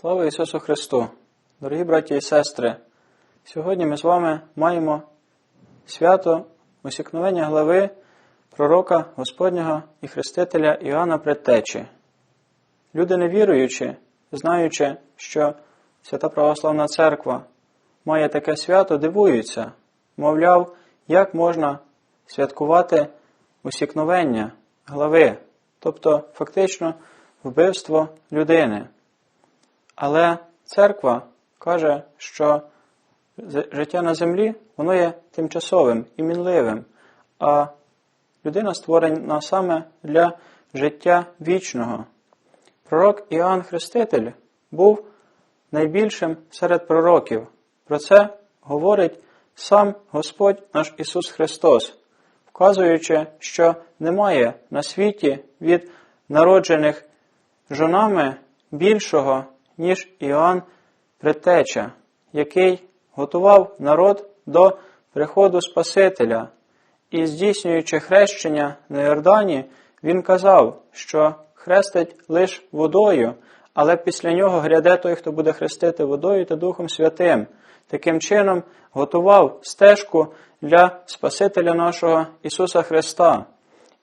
Слава Ісусу Христу! Дорогі браті і сестри! Сьогодні ми з вами маємо свято усікновення глави пророка Господнього і Хрестителя Іоанна Предтечі. Люди невіруючі, знаючи, що Свята Православна Церква має таке свято, дивуються, мовляв, як можна святкувати усікновення глави, тобто фактично вбивство людини. Але церква каже, що життя на землі воно є тимчасовим і мінливим, а людина створена саме для життя вічного. Пророк Іоанн Хреститель був найбільшим серед пророків. Про це говорить сам Господь наш Ісус Христос, вказуючи, що немає на світі від народжених жонами більшого ніж Іоанн Предтеча, який готував народ до приходу Спасителя, і, здійснюючи хрещення на Йордані, він казав, що хрестить лише водою, але після нього гряде той, хто буде хрестити водою та Духом Святим. Таким чином готував стежку для Спасителя нашого Ісуса Христа.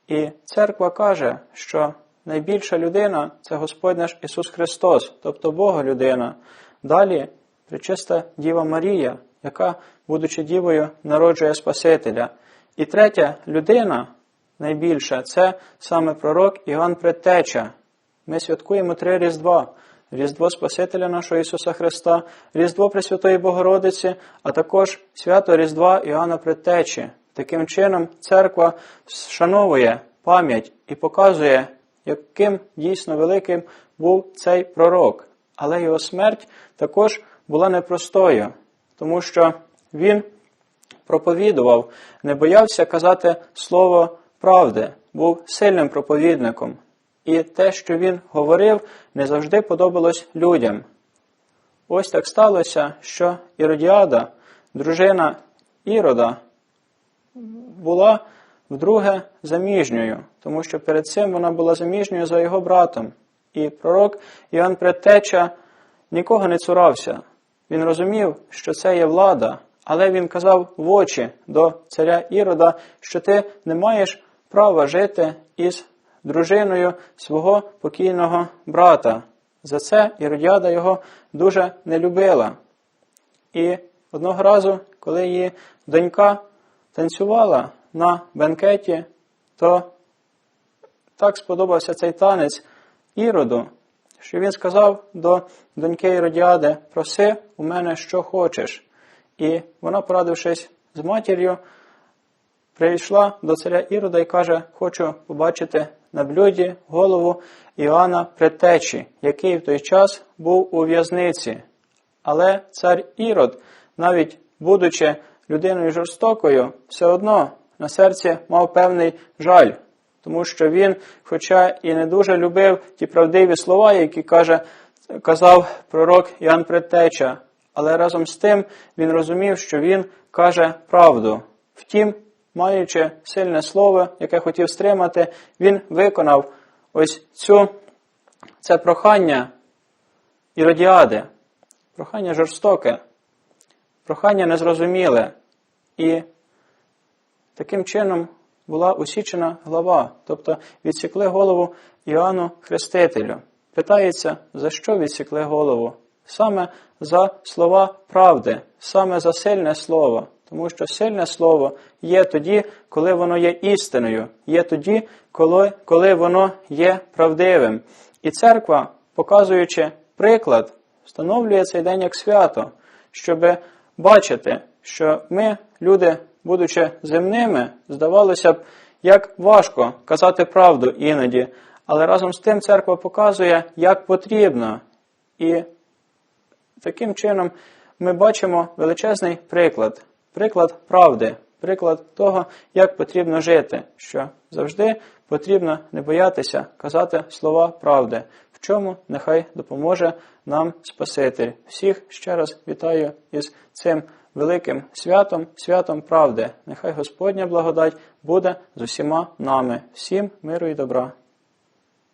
І церква каже, що найбільша людина це Господь наш Ісус Христос, тобто Бога людина. Далі причиста Діва Марія, яка, будучи дівою, народжує Спасителя. І третя людина, найбільша, це саме пророк Іван Предтеча. Ми святкуємо три Різдва. Різдво Спасителя нашого Ісуса Христа, Різдво Пресвятої Богородиці, а також свято Різдва Іоанна Предтечі. Таким чином, церква вшановує пам'ять і показує, яким дійсно великим був цей пророк. Але його смерть також була непростою, тому що він проповідував, не боявся казати слово правди, був сильним проповідником. І те, що він говорив, не завжди подобалось людям. Ось так сталося, що Іродіада, дружина Ірода, була вдруге заміжньою, тому що перед цим вона була заміжньою за його братом. І пророк Іоанн Предтеча нікого не цурався. Він розумів, що це є влада, але він казав в очі до царя Ірода, що ти не маєш права жити із дружиною свого покійного брата. За це Іродіада його дуже не любила. І одного разу, коли її донька танцювала на бенкеті, то так сподобався цей танець Іроду, що він сказав до доньки Іродіади, проси у мене, що хочеш. І вона, порадившись з матір'ю, прийшла до царя Ірода і каже, хочу побачити на блюді голову Іоанна Предтечі, який в той час був у в'язниці. Але цар Ірод, навіть будучи людиною жорстокою, все одно на серці мав певний жаль, тому що він, хоча і не дуже любив ті правдиві слова, які каже, казав пророк Іоанн Предтеча, але разом з тим він розумів, що він каже правду. Втім, маючи сильне слово, яке хотів стримати, він виконав ось цю це прохання Іродіади, прохання жорстоке, прохання незрозуміле. І таким чином була усічена глава, тобто відсікли голову Іоанну Хрестителю. Питається, за що відсікли голову? Саме за слова правди, саме за сильне слово. Тому що сильне слово є тоді, коли воно є істиною, є тоді, коли, коли воно є правдивим. І церква, показуючи приклад, встановлює цей день як свято, щоб бачити, що ми, люди, будучи земними, здавалося б, як важко казати правду іноді, але разом з тим церква показує, як потрібно. І таким чином ми бачимо величезний приклад. Приклад правди, приклад того, як потрібно жити, що завжди потрібно не боятися казати слова правди, чому нехай допоможе нам Спаситель. Всіх ще раз вітаю із цим великим святом, святом правди. Нехай Господня благодать буде з усіма нами, всім миру і добра.